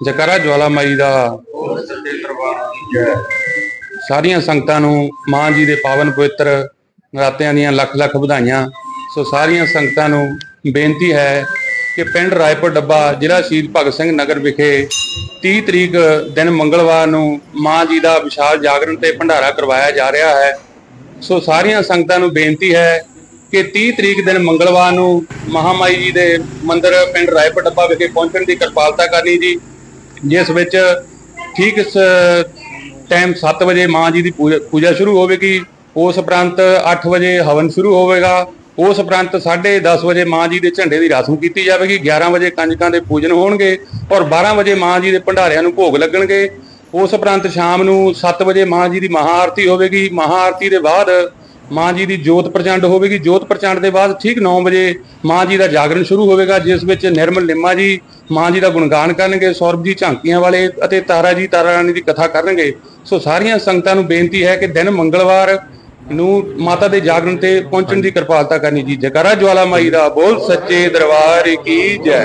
ਜਕਰਾ ਜਵਾਲਾ ਮਾਈ ਦਾ ਸਾਰੀਆਂ ਸੰਗਤਾਂ ਨੂੰ ਮਾਂ ਜੀ ਦੇ ਪਾਵਨ ਪਵਿੱਤਰ ਨਰਾਤਿਆਂ ਦੀਆਂ ਲੱਖ ਲੱਖ ਵਧਾਈਆਂ। ਸੋ ਸਾਰੀਆਂ ਸੰਗਤਾਂ ਨੂੰ ਬੇਨਤੀ ਹੈ ਕਿ ਪਿੰਡ ਰਾਏਪੁਰ ਡੱਬਾ ਜ਼ਿਲ੍ਹਾ ਸ਼ਹੀਦ ਭਗਤ ਸਿੰਘ ਨਗਰ ਵਿਖੇ 30 ਤਰੀਕ ਦਿਨ ਮੰਗਲਵਾਰ ਨੂੰ ਮਾਂ ਜੀ ਦਾ ਵਿਸ਼ਾਲ ਜਾਗਰਣ ਤੇ ਭੰਡਾਰਾ ਕਰਵਾਇਆ ਜਾ ਰਿਹਾ ਹੈ। ਸੋ ਸਾਰੀਆਂ ਸੰਗਤਾਂ ਨੂੰ ਬੇਨਤੀ ਹੈ ਕਿ 30 ਤਰੀਕ ਦਿਨ ਮੰਗਲਵਾਰ ਨੂੰ ਮਹਾਮਾਈ ਜੀ ਦੇ ਮੰਦਿਰ ਪਿੰਡ ਰਾਏਪੁਰ ਡੱਬਾ ਵਿਖੇ ਪਹੁੰਚਣ ਦੀ ਕਿਰਪਾਲਤਾ ਕਰਨੀ ਜੀ। ਜਿਸ ਵਿੱਚ ਠੀਕ ਇਸ ਟਾਈਮ 7 ਵਜੇ ਮਾਂ ਜੀ ਦੀ ਪੂਜਾ- ਪੂਜਾ ਸ਼ੁਰੂ ਹੋਵੇਗੀ ਉਸ ਉਪਰੰਤ 8 ਵਜੇ ਹਵਨ ਸ਼ੁਰੂ ਹੋਵੇਗਾ, ਉਸ ਉਪਰੰਤ 10:30 ਵਜੇ ਮਾਂ ਜੀ ਦੇ ਝੰਡੇ ਦੀ ਰਸਮ ਕੀਤੀ ਜਾਵੇਗੀ 11 ਵਜੇ ਕੰਜਕਾਂ ਦੇ ਪੂਜਨ ਹੋਣਗੇ ਔਰ 12 ਵਜੇ ਮਾਂ ਜੀ ਦੇ ਭੰਡਾਰਿਆਂ ਨੂੰ ਭੋਗ ਲੱਗਣਗੇ। ਉਸ ਉਪਰੰਤ ਸ਼ਾਮ ਨੂੰ 7 ਵਜੇ ਮਾਂ ਜੀ ਦੀ ਮਹਾਆਰਤੀ ਹੋਵੇਗੀ, ਮਹਾਆਰਤੀ ਦੇ ਬਾਅਦ ਮਾਂ ਜੀ ਦੀ ਜੋਤ ਪ੍ਰਚੰਡ ਹੋਵੇਗੀ। ਜੋਤ ਪ੍ਰਚੰਡ ਦੇ ਬਾਅਦ ਠੀਕ 9 ਵਜੇ ਮਾਂ ਜੀ ਦਾ ਜਾਗਰਣ ਸ਼ੁਰੂ ਹੋਵੇਗਾ ਜਿਸ ਵਿੱਚ ਨਿਰਮਲ ਨਿੰਮਾ ਜੀ ਮਾਂ ਜੀ ਦਾ ਗੁਣਗਾਨ ਕਰਨਗੇ ਸੌਰਭ ਜੀ ਝਾਂਕੀਆਂ ਵਾਲੇ ਅਤੇ ਤਾਰਾ ਜੀ ਤਾਰਾ ਰਾਣੀ ਦੀ ਕਥਾ ਕਰਨਗੇ। ਸੋ ਸਾਰੀਆਂ ਸੰਗਤਾਂ ਨੂੰ ਬੇਨਤੀ ਹੈ ਕਿ ਦਿਨ ਮੰਗਲਵਾਰ ਨੂੰ ਮਾਤਾ ਦੇ ਜਾਗਰਣ ਤੇ ਪਹੁੰਚਣ ਦੀ ਕਿਰਪਾਲਤਾ ਕਰਨੀ ਜੀ। ਜਕਰਾ ਜਵਾਲਾ ਮਾਈ ਦਾ ਬੋਲ ਸੱਚੇ ਦਰਬਾਰ ਕੀ ਜੈ।